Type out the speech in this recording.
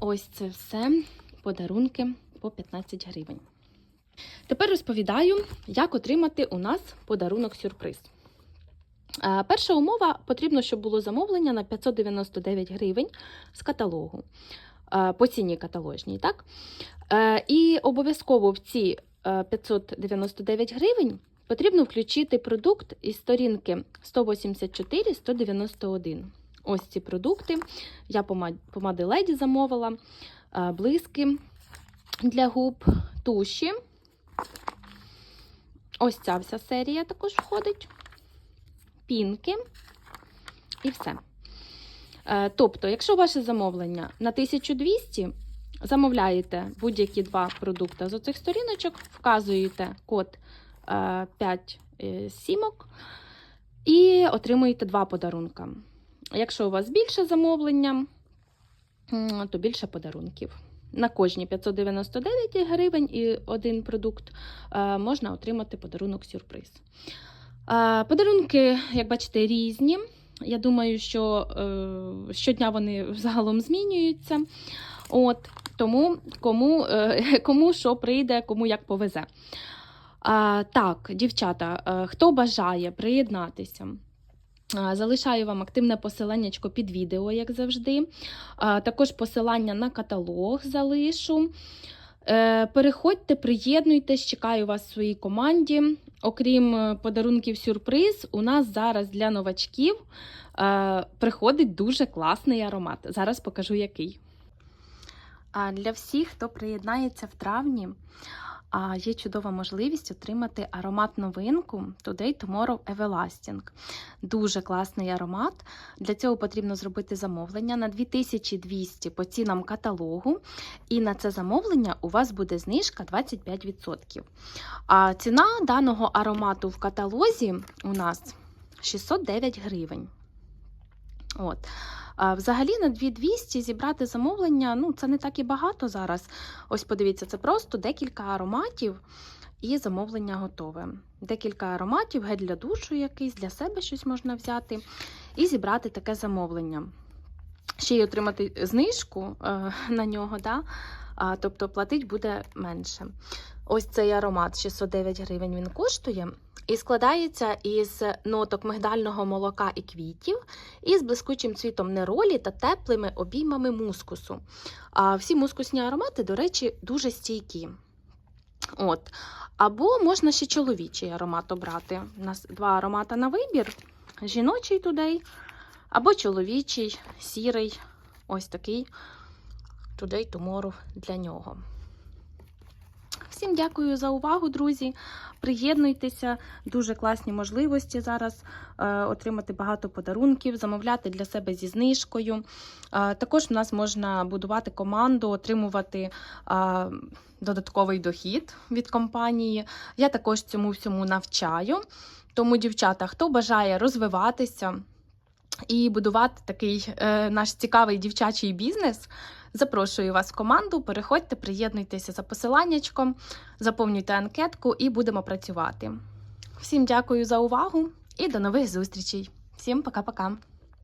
Ось це все подарунки по 15 гривень. Тепер розповідаю, як отримати у нас подарунок сюрприз. Е, Перша умова потрібно, щоб було замовлення на 599 гривень з каталогу е, по ціні каталожній. Так? Е, І обов'язково в ці е, 599 гривень потрібно включити продукт із сторінки 184-191. Ось ці продукти. Я помади леді замовила, е, блиски для губ, туші. Ось ця вся серія також входить. Пінки і все. Е, Тобто, якщо ваше замовлення на 1200, замовляєте будь-які два продукти з оцих сторіночок, вказуєте код 5 сімок і отримуєте два подарунка. Якщо у вас більше замовлення, то більше подарунків. На кожні 599 гривень і один продукт е, можна отримати подарунок сюрприз. Е, Подарунки, як бачите, різні. Я думаю, що е, щодня вони загалом змінюються. От, тому кому, кому що прийде, кому як повезе. Так, дівчата, хто бажає приєднатися, залишаю вам активне посиланнячко під відео, як завжди. Також посилання на каталог залишу. Е, Переходьте, приєднуйтесь, чекаю вас в своїй команді. Окрім е, подарунків сюрприз, у нас зараз для новачків е, приходить дуже класний аромат. Зараз покажу який. Для всіх, хто приєднається в травні, а, є чудова можливість отримати аромат новинку Today Tomorrow Everlasting. Дуже класний аромат. Для цього потрібно зробити замовлення на 2200 по цінам каталогу. І на це замовлення у вас буде знижка 25%. А ціна даного аромату в каталозі у нас 609 гривень. От. Взагалі на 2200 зібрати замовлення, ну це не так і багато зараз. Ось подивіться, це просто декілька ароматів і замовлення готове. Декілька ароматів, гель для душу якийсь, для себе щось можна взяти і зібрати таке замовлення. Ще й отримати знижку е, на нього, да? тобто платить буде менше. Ось цей аромат 609 гривень він коштує. І складається із ноток мигдального молока і квітів, і з блискучим цвітом неролі та теплими обіймами мускусу. А всі мускусні аромати, до речі, дуже стійкі. От. Або можна ще чоловічий аромат обрати. У нас два аромати на вибір: жіночий тудей, або чоловічий, сірий, ось такий Today Tomorrow для нього. Всім дякую за увагу, друзі. Приєднуйтеся, дуже класні можливості зараз е, отримати багато подарунків, замовляти для себе зі знижкою. Е, також в нас можна будувати команду, отримувати е, додатковий дохід від компанії. Я також цьому всьому навчаю. Тому, дівчата, хто бажає розвиватися і будувати такий е, наш цікавий дівчачий бізнес. Запрошую вас в команду. Переходьте, приєднуйтеся за посиланнячком, заповнюйте анкетку і будемо працювати. Всім дякую за увагу і до нових зустрічей. Всім пока-пока.